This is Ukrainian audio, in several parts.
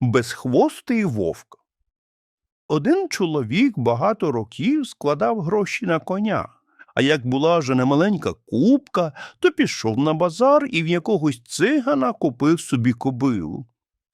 Безхвостий вовк. Один чоловік багато років складав гроші на коня, а як була вже немаленька купка, то пішов на базар і в якогось цигана купив собі кобилу.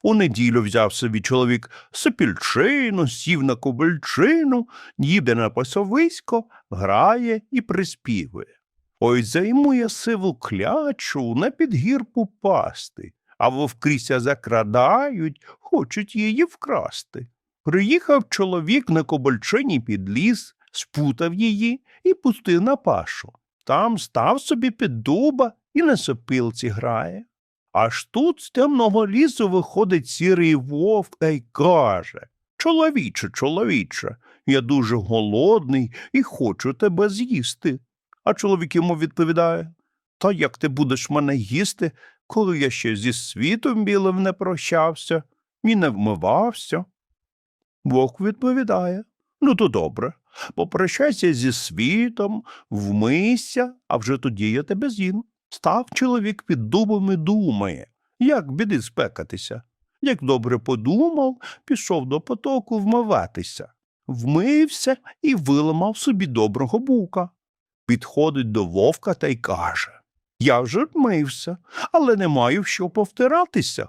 У неділю взяв собі чоловік сопільчину, сів на кобильчину, їде на пасовисько, грає і приспівує. Ой займує сиву клячу на підгірку пасти, а вовкріся закрадають, хочуть її вкрасти. Приїхав чоловік на кобальчині під ліс, спутав її і пустив на пашу. Там став собі під дуба і на сопилці грає. Аж тут з темного лісу виходить сірий вовк й каже Чоловіче, чоловіче, я дуже голодний і хочу тебе з'їсти. А чоловік йому відповідає Та як ти будеш мене їсти, коли я ще зі світом білим не прощався і не вмивався? Вовк відповідає Ну, то добре. Попрощайся зі світом, вмийся, а вже тоді я тебе з'їм. Став чоловік під дубом і думає, як біди спекатися. Як добре подумав, пішов до потоку вмиватися. Вмився і виламав собі доброго бука. Підходить до вовка та й каже Я вже вмився, але не маю що повтиратися.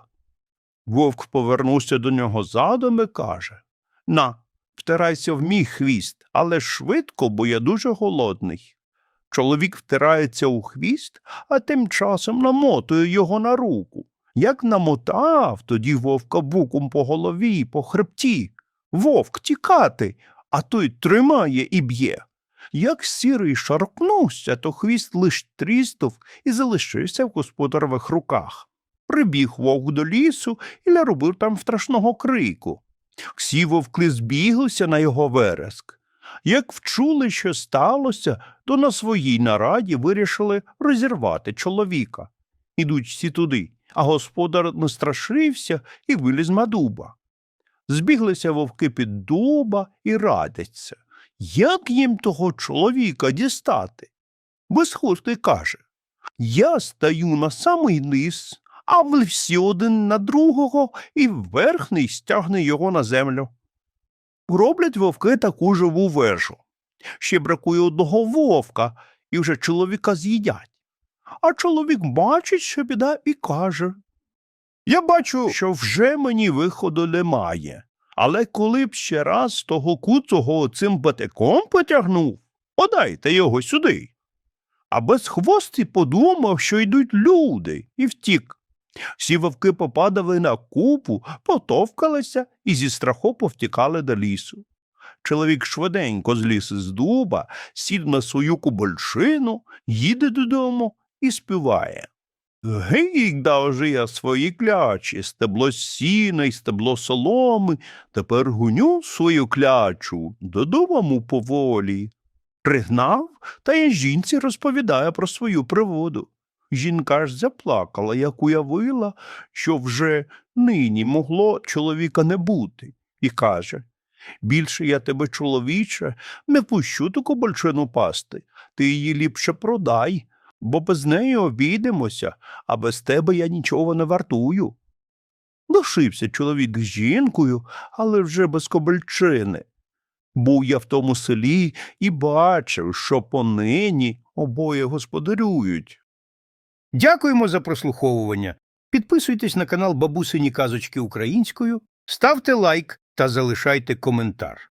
Вовк повернувся до нього задом і каже На, втирайся в мій хвіст, але швидко, бо я дуже голодний. Чоловік втирається у хвіст, а тим часом намотує його на руку. Як намотав, тоді вовка буком по голові по хребті. Вовк тікати, а той тримає і б'є. Як сірий шаркнувся, то хвіст лиш тріснув і залишився в господарових руках. Прибіг вовк до лісу і наробив там страшного крику. Всі вовки збіглися на його вереск. Як вчули, що сталося, то на своїй нараді вирішили розірвати чоловіка. Ідуть всі туди, а господар не страшився і виліз на дуба. Збіглися вовки під дуба і радяться, як їм того чоловіка дістати. Безхвостий каже Я стаю на самий низ, а ви всі один на другого, і верхний стягне його на землю. Роблять вовки таку живу вежу. Ще бракує одного вовка, і вже чоловіка з'їдять. А чоловік бачить, що біда, і каже Я бачу, що вже мені виходу немає. Але коли б ще раз того куцого цим батиком потягнув, подайте його сюди. А безхвостий подумав, що йдуть люди, і втік. Всі вовки попадали на купу, потовкалися і зі страху повтікали до лісу. Чоловік швиденько зліз із дуба, сів на свою кубольшину, їде додому і співає. Гей, дав же я свої клячі, стебло сіна й стебло соломи, тепер гуню свою клячу додому поволі. Пригнав та й жінці розповідає про свою приводу. Жінка ж заплакала, як уявила, що вже нині могло чоловіка не бути, і каже Більше я тебе, чоловіче, не пущу ту кобальчину пасти, ти її ліпше продай, бо без неї обійдемося, а без тебе я нічого не вартую. Лишився чоловік з жінкою, але вже без кобальчини. Був я в тому селі і бачив, що понині обоє господарюють. Дякуємо за прослуховування. Підписуйтесь на канал Бабусині Казочки Українською, ставте лайк та залишайте коментар.